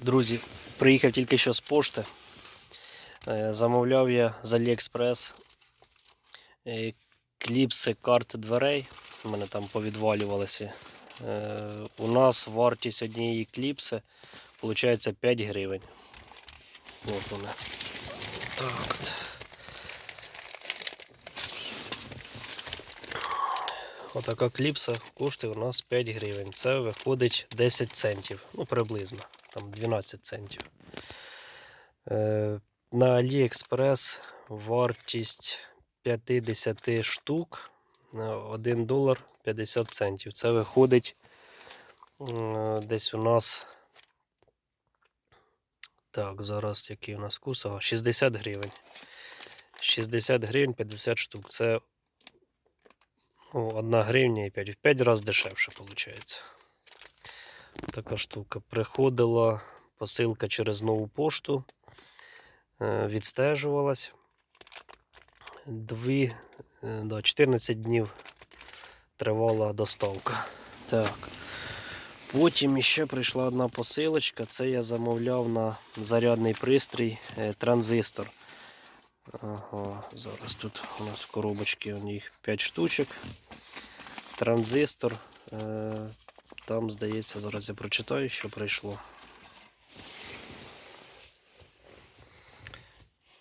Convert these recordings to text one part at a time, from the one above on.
Друзі, приїхав тільки що з пошти. Е, Замовляв я з AliExpress е, кліпси карт дверей. У мене там повідвалювалися. Е, У нас вартість однієї кліпси виходить 5 гривень. От вони. Так. от. Отака кліпса коштує у нас 5 гривень. Це виходить 10 центів. Ну, приблизно, там 12 центів. Е, на AliExpress вартість 50 штук е, 1 долар 50 центів. Це виходить е, десь у нас. Так, зараз який у нас курс? Ага, 60 гривень. 60 гривень 50 штук. Це ну, 1 гривня і 5. В 5 разів дешевше виходить. Така штука. Приходила посилка через нову пошту. е, Відстежувалась. Дві, е, да, 14 днів тривала доставка. Так. Потім іще прийшла одна посилочка. Це я замовляв на зарядний пристрій е, транзистор. Ага, зараз тут у нас в коробочці у них 5 штучок. Транзистор. Там, здається, зараз я прочитаю, що прийшло.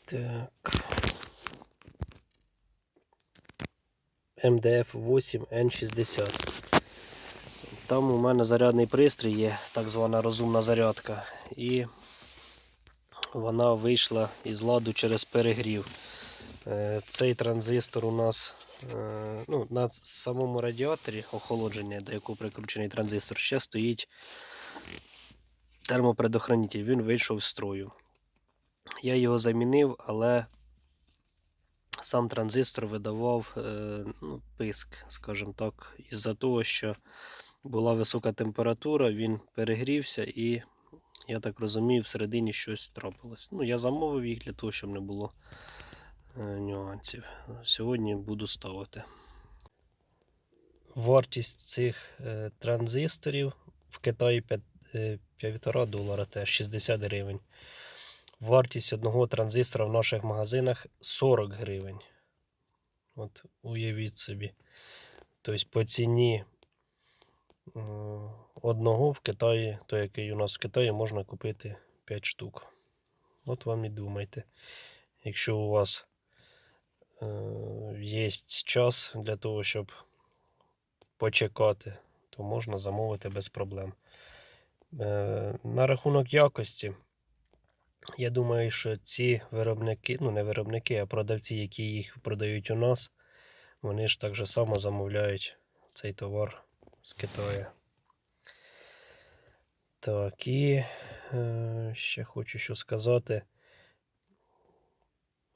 Так. МДФ 8 N60. Там у мене зарядний пристрій є, так звана розумна зарядка. І вона вийшла із ладу через перегрів. Е, Цей транзистор у нас ну, на самому радіаторі охолодження, до якого прикручений транзистор, ще стоїть термопредохранитель. Він вийшов з строю. Я його замінив, але сам транзистор видавав е, ну, писк, скажімо так, із-за того, що була висока температура, він перегрівся і, я так розумію, всередині щось трапилось. Ну, я замовив їх для того, щоб не було е, нюансів. Сьогодні буду ставити. Вартість цих е, транзисторів в Китаї 1,5 долара теж 60 гривень. Вартість одного транзистора в наших магазинах 40 гривень. От уявіть собі. Тобто по ціні е, одного в Китаї, той, який у нас в Китаї, можна купити 5 штук. От вам і думайте. Якщо у вас е, є час для того, щоб почекати, то можна замовити без проблем. Е, на рахунок якості. Я думаю, що ці виробники, ну не виробники, а продавці, які їх продають у нас, вони ж так же само замовляють цей товар з Китаю. Так, і е, ще хочу що сказати.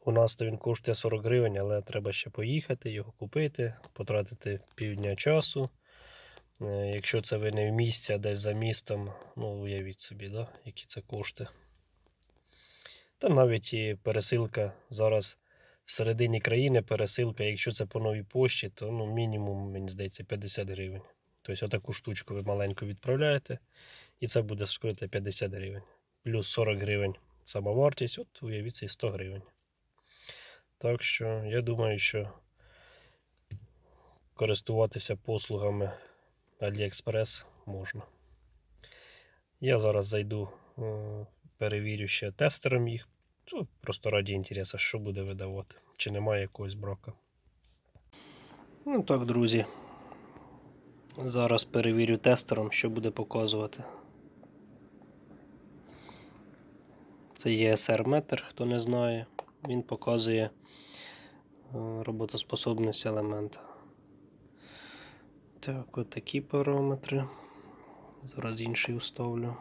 У нас то він коштує 40 гривень, але треба ще поїхати, його купити, потратити півдня часу. Е, якщо це ви не в місті, а десь за містом, ну уявіть собі, да, які це кошти. Та навіть і пересилка зараз всередині країни пересилка, якщо це по новій пошті, то ну, мінімум, мені здається, 50 гривень. Тобто отаку штучку ви маленьку відправляєте, і це буде стоїти 50 гривень. Плюс 40 гривень сама вартість, от уявіть, і 100 гривень. Так що я думаю, що користуватися послугами AliExpress можна. Я зараз зайду, е, перевірю ще тестером їх. Ну, просто раді інтересу, що буде видавати, чи немає якогось брока. Ну так, друзі. Зараз перевірю тестером, що буде показувати. Це ESR метр, хто не знає. Він показує роботоспособність елемента. Так, от такі параметри. Зараз інший уставлю.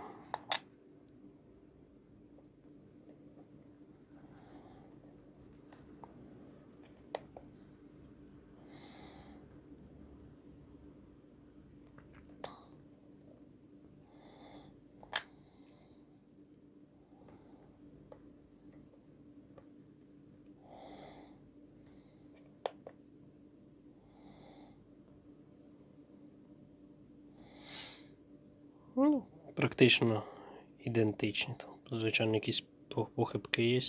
Ну, практично ідентичні. Там, звичайно, якісь по- похибки є.